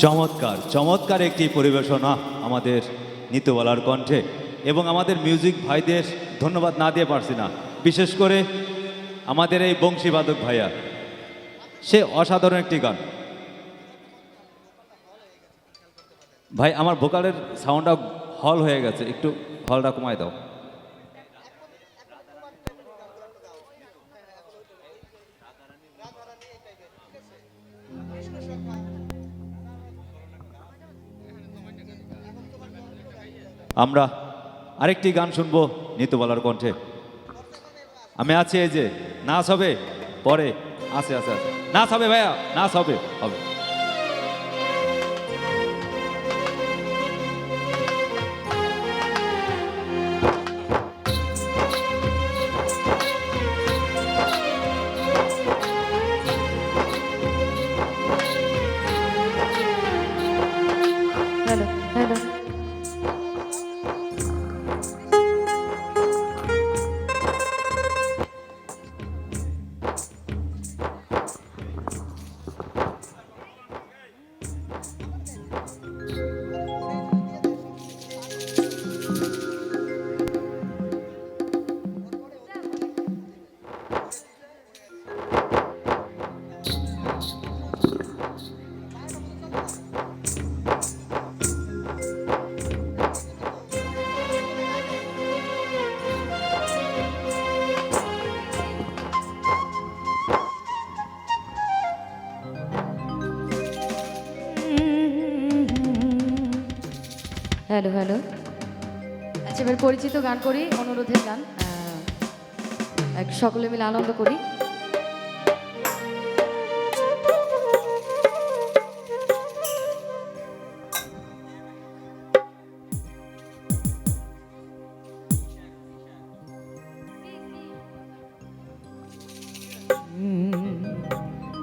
চমৎকার চমৎকার একটি পরিবেশনা আমাদের নিত্যবলার কণ্ঠে। এবং আমাদের মিউজিক ভাইদের ধন্যবাদ না দিয়ে পারছি না। বিশেষ করে আমাদের এই বংশীবাদক ভাইয়া। সে অসাধারণ একটি গান। ভাই, আমার ভোকালের সাউন্ডটা হল হয়ে গেছে। একটু হলটা কমায় দাও। আমরা আরেকটি গান শুনব নিতুবালার কণ্ঠে। আমি আছি এই যে, নাচ হবে? পরে। আছে আছে আছে। নাচ হবে ভাইয়া, নাচ হবে হবে। Hello hello. আচ্ছা এবার পরিচিত গান করি, অনুরোধের গান। সকলে মিলে আনন্দ করি।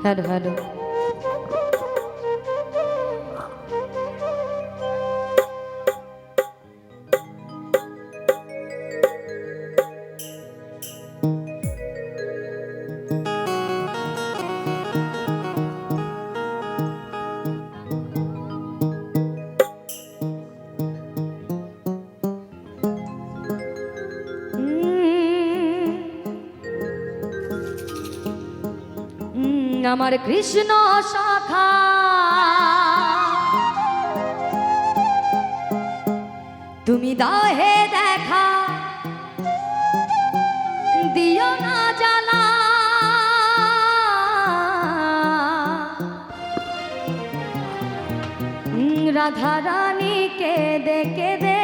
Hello hello. আমার কৃষ্ণ শাখা। তুমি দাহে দেখা দিও না জ্বালা। উম, রাধা রানীকে দেখে দে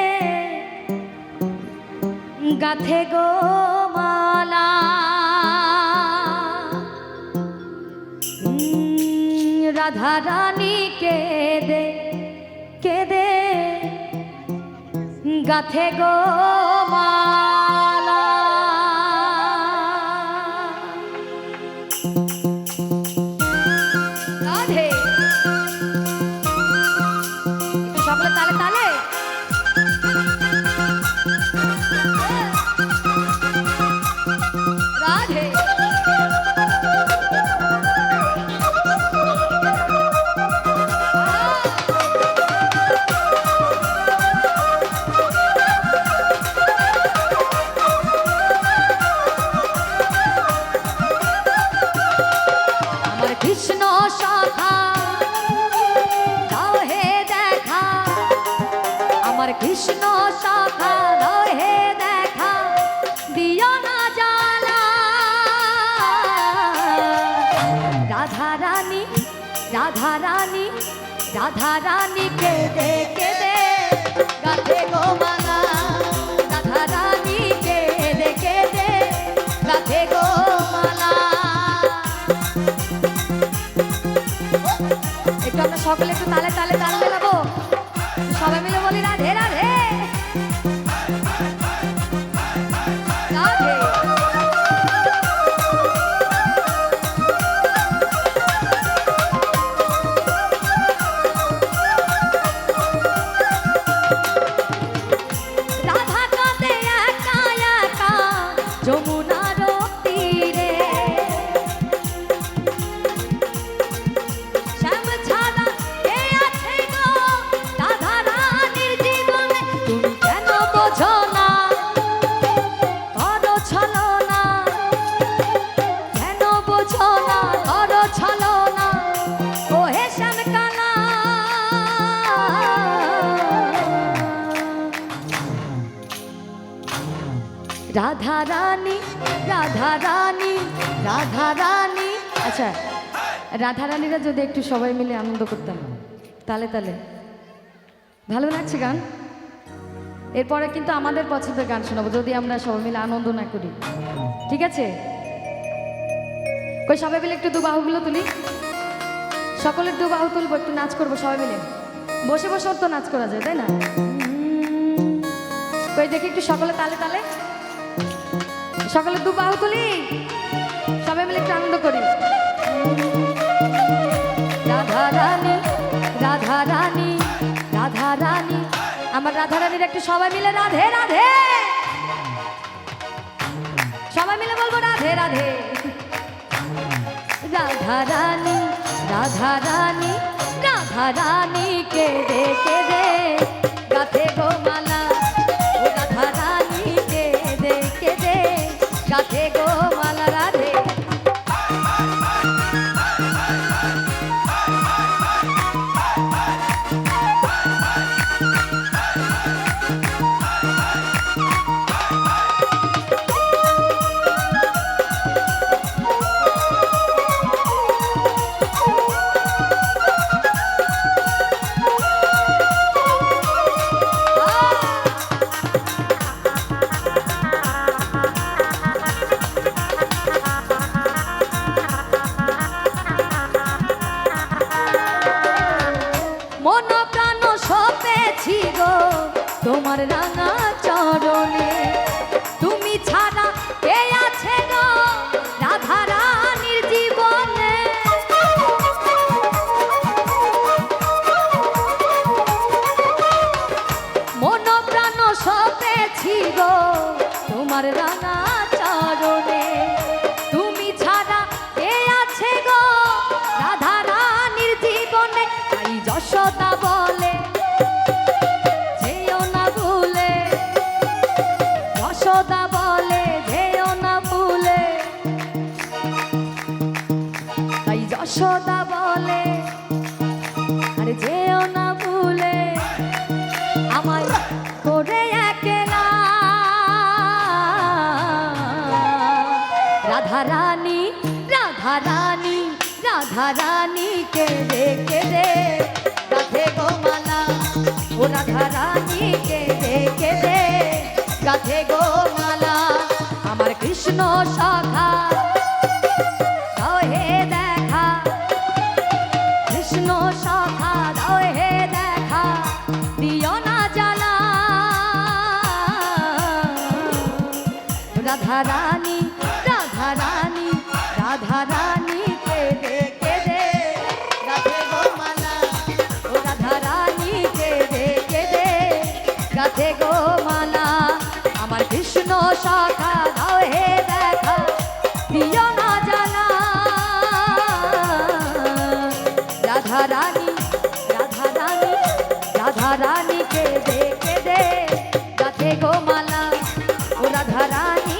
গাথে গো মালা। উম, রাধা রানী কেদে কেদে গাথে গো মালা কৃষ্ণ দাও হে দেখা। আমার কৃষ্ণ শাখা হে দেখা, দিও না জালা রাধা রানী রাধা রানী রাধা রানী কে দে, গাথে গো মালা সবাই মিলে বলি রাধা রানী রাধা রানী রাধা রানী আচ্ছা রাধা রানীরা যদি একটু সবাই মিলে আনন্দ করতাম তালে তালে। ভালো লাগছে গান? এরপরে কিন্তু আমাদের পছন্দের গান শোনাবো, যদি আমরা সবাই মিলে আনন্দ না করি। ঠিক আছে? কই, সবাই মিলে একটু দু বাহুগুলো তুলি? সকলের দু বাহু তুলবো, একটু নাচ করব সবাই মিলে। বসে বসে তো নাচ করা যায়, তাই না? কই, দেখি একটু সকলে তালে তালে। সকলে দু বাহু তুলি। সবাই মিলে একটু আনন্দ করি। রাধা রানী রাধা রানী রাধা রানী, আমার রাধা রানীর একটু সবাই মিলে রাধে রাধে। সবাই মিলে বলব রাধে রাধে। রাধা রানী রাধা রানী রাধা রানী কে দে কে দে। মন প্রাণ সপেছি গো তোমার রাঙা চরণে। তুমি ছাড়া কে আছে গো? রাধা রানীর জীবনে। মন প্রাণ সপেছি গো তোমার রাঙা যশোদা বলে, আরে যেও না ভুলে, আমায় করে একলা। রাধা রানী রাধা রানী রাধা রানী কে রে কে রে রাধে গোমালা ও রাধা রানী কে রে কে রে রাধে গোমালা আমার কৃষ্ণ সখা। সাথে গো মানা। আমার কৃষ্ণ শাখা, দাও হে দেখা প্রিয় না জানা। রাধা রানী রাধা রানী, রাধা রানীকে দেখে দে। সাথে গো মালা, ও রাধা রানী